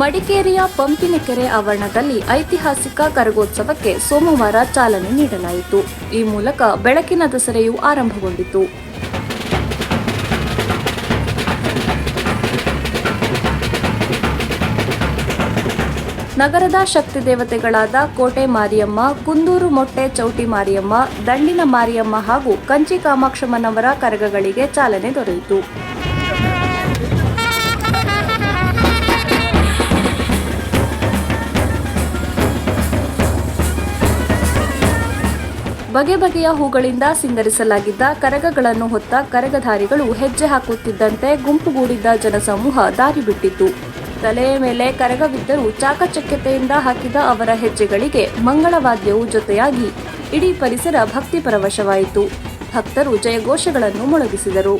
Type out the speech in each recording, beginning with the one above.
ಮಡಿಕೇರಿಯ ಪಂಪಿನಕೆರೆ ಆವರಣದಲ್ಲಿ ಐತಿಹಾಸಿಕ ಕರಗೋತ್ಸವಕ್ಕೆ ಸೋಮವಾರ ಚಾಲನೆ ನೀಡಲಾಯಿತು. ಈ ಮೂಲಕ ಬೆಳಕಿನ ದಸರೆಯು ಆರಂಭಗೊಂಡಿತು. ನಗರದ ಶಕ್ತಿ ದೇವತೆಗಳಾದ ಕೋಟೆ ಮಾರಿಯಮ್ಮ, ಕುಂದೂರು ಮೊಟ್ಟೆ ಚೌಟಿ ಮಾರಿಯಮ್ಮ, ದಂಡಿನ ಮಾರಿಯಮ್ಮ ಹಾಗೂ ಕಂಚಿ ಕಾಮಾಕ್ಷಮ್ಮನವರ ಕರಗಗಳಿಗೆ ಚಾಲನೆ ದೊರೆಯಿತು. ಬಗೆ ಬಗೆಯ ಹೂಗಳಿಂದ ಸಿಂಗರಿಸಲಾಗಿದ್ದ ಕರಗಗಳನ್ನು ಹೊತ್ತ ಕರಗಧಾರಿಗಳು ಹೆಜ್ಜೆ ಹಾಕುತ್ತಿದ್ದಂತೆ ಗುಂಪುಗೂಡಿದ್ದ ಜನಸಮೂಹ ದಾರಿ ಬಿಟ್ಟಿತು ತಲೆಯ ಮೇಲೆ ಕರಗವಿದ್ದರೂ ಚಾಕಚಕ್ಯತೆಯಿಂದ ಹಾಕಿದ ಅವರ ಹೆಜ್ಜೆಗಳಿಗೆ ಮಂಗಳವಾದ್ಯವು ಜೊತೆಯಾಗಿ ಇಡೀ ಪರಿಸರ ಭಕ್ತಿ ಪರವಶವಾಯಿತು ಭಕ್ತರು ಜಯಘೋಷಗಳನ್ನು ಮೊಳಗಿಸಿದರು.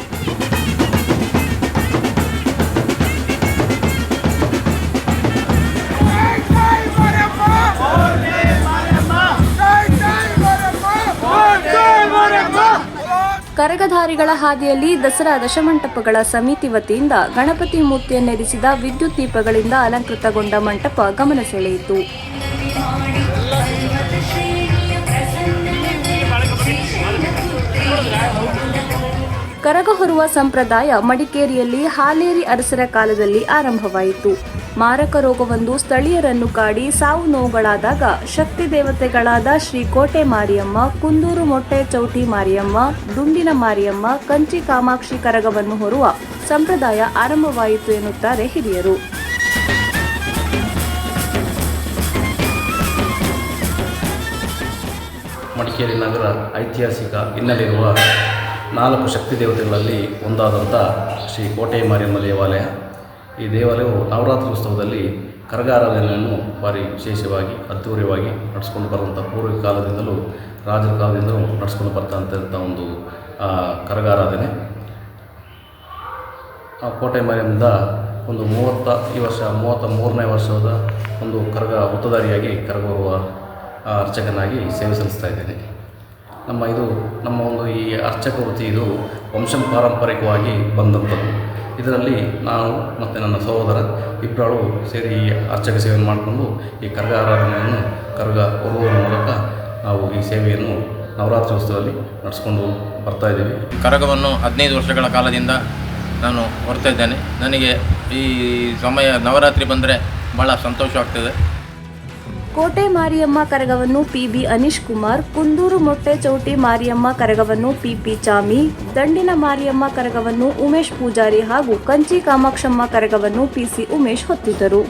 ಕರಗಧಾರಿಗಳ ಹಾದಿಯಲ್ಲಿ ದಸರಾ ದಶಮಂಟಪಗಳ ಸಮಿತಿ ವತಿಯಿಂದ ಗಣಪತಿ ಮೂರ್ತಿಯನ್ನೆರಿಸಿದ ವಿದ್ಯುತ್ ದೀಪಗಳಿಂದ ಅಲಂಕೃತಗೊಂಡ ಮಂಟಪ ಗಮನ ಸೆಳೆಯಿತು. ಕರಗ ಹೊರುವ ಸಂಪ್ರದಾಯ ಮಡಿಕೇರಿಯಲ್ಲಿ ಹಾಲೇರಿ ಅರಸರ ಕಾಲದಲ್ಲಿ ಆರಂಭವಾಯಿತು. ಮಾರಕ ರೋಗವೊಂದು ಸ್ಥಳೀಯರನ್ನು ಕಾಡಿ ಸಾವು ನೋವುಗಳಾದಾಗ ಶಕ್ತಿ ದೇವತೆಗಳಾದ ಶ್ರೀ ಕೋಟೆ ಮಾರಿಯಮ್ಮ, ಕುಂದೂರು ಮೊಟ್ಟೆ ಚೌಟಿ ಮಾರಿಯಮ್ಮ ದುಂಡಿನ ಮಾರಿಯಮ್ಮ, ಕಂಚಿ ಕಾಮಾಕ್ಷಿ ಕರಗವನ್ನು ಹೊರುವ ಸಂಪ್ರದಾಯ ಆರಂಭವಾಯಿತು ಎನ್ನುತ್ತಾರೆ ಹಿರಿಯರು. ಮಡಿಕೇರಿ ನಗರ ಐತಿಹಾಸಿಕ ಹಿನ್ನೆಲೆಯಿರುವ ನಾಲ್ಕು ಶಕ್ತಿ ದೇವತೆಗಳಲ್ಲಿ ಒಂದಾದಂಥ ಶ್ರೀ ಕೋಟೆ ಮಾರಿಯಮ್ಮ ದೇವಾಲಯ. ಈ ದೇವಾಲಯವು ನವರಾತ್ರಿ ಉತ್ಸವದಲ್ಲಿ ಕರಗಾರಾಧನೆಯನ್ನು ಭಾರಿ ವಿಶೇಷವಾಗಿ ಅದ್ಧೂರಿಯವಾಗಿ ನಡೆಸ್ಕೊಂಡು ಬರುವಂಥ ಪೂರ್ವ ಕಾಲದಿಂದಲೂ, ರಾಜರ ಕಾಲದಿಂದಲೂ ನಡೆಸ್ಕೊಂಡು ಬರ್ತಂಥ ಒಂದು ಕರಗಾರಾಧನೆ. ಆ ಕೋಟೆ ಮಾರಿಯಮ್ಮದ ಒಂದು ಮೂವತ್ತ, ಈ ವರ್ಷ ಮೂವತ್ತ ಮೂರನೇ ವರ್ಷದ ಒಂದು ಕರಗ ಹುತ್ತದಾರಿಯಾಗಿ ಕರಗುವ ಅರ್ಚಕನಾಗಿ ಸೇವೆ ಸಲ್ಲಿಸ್ತಾ ಇದ್ದೇನೆ. ನಮ್ಮ ಇದು, ನಮ್ಮ ಒಂದು ಈ ಅರ್ಚಕ ವೃತ್ತಿ ಇದು ವಂಶ ಪಾರಂಪರಿಕವಾಗಿ ಬಂದಂಥದ್ದು. ಇದರಲ್ಲಿ ನಾನು ಮತ್ತು ನನ್ನ ಸಹೋದರ ಇಬ್ಬರು ಸೇರಿ ಈ ಅರ್ಚಕ ಸೇವೆಯನ್ನು ಮಾಡಿಕೊಂಡು ಈ ಕರ್ಗ ಆರಾಧನೆಯನ್ನು, ಕರ್ಗ ಹೊರುವುದರ ಮೂಲಕ ನಾವು ಈ ಸೇವೆಯನ್ನು ನವರಾತ್ರಿ ಉತ್ಸವದಲ್ಲಿ ನಡೆಸ್ಕೊಂಡು ಬರ್ತಾ ಇದ್ದೀವಿ. ಕರಗವನ್ನು ಹದಿನೈದು ವರ್ಷಗಳ ಕಾಲದಿಂದ ನಾನು ಹೊರ್ತಾ ಇದ್ದೇನೆ. ನನಗೆ ಈ ಸಮಯ ನವರಾತ್ರಿ ಬಂದರೆ ಭಾಳ ಸಂತೋಷವಾಗ್ತದೆ. ಕೋಟೆ ಮಾರಿಯಮ್ಮ ಕರಗವನ್ನು ಪಿಬಿ ಅನೀಶ್ ಕುಮಾರ್, ಕುಂದೂರು ಮೊಟ್ಟೆ ಚೌಟಿ ಮಾರಿಯಮ್ಮ ಕರಗವನ್ನು ಪಿಪಿ ಚಾಮಿ, ದಂಡಿನ ಮಾರಿಯಮ್ಮ ಕರಗವನ್ನು ಉಮೇಶ್ ಪೂಜಾರಿ ಹಾಗೂ ಕಂಚಿ ಕಾಮಾಕ್ಷಮ್ಮ ಕರಗವನ್ನು ಪಿಸಿ ಉಮೇಶ್ ಹೊತ್ತಿದ್ದರು.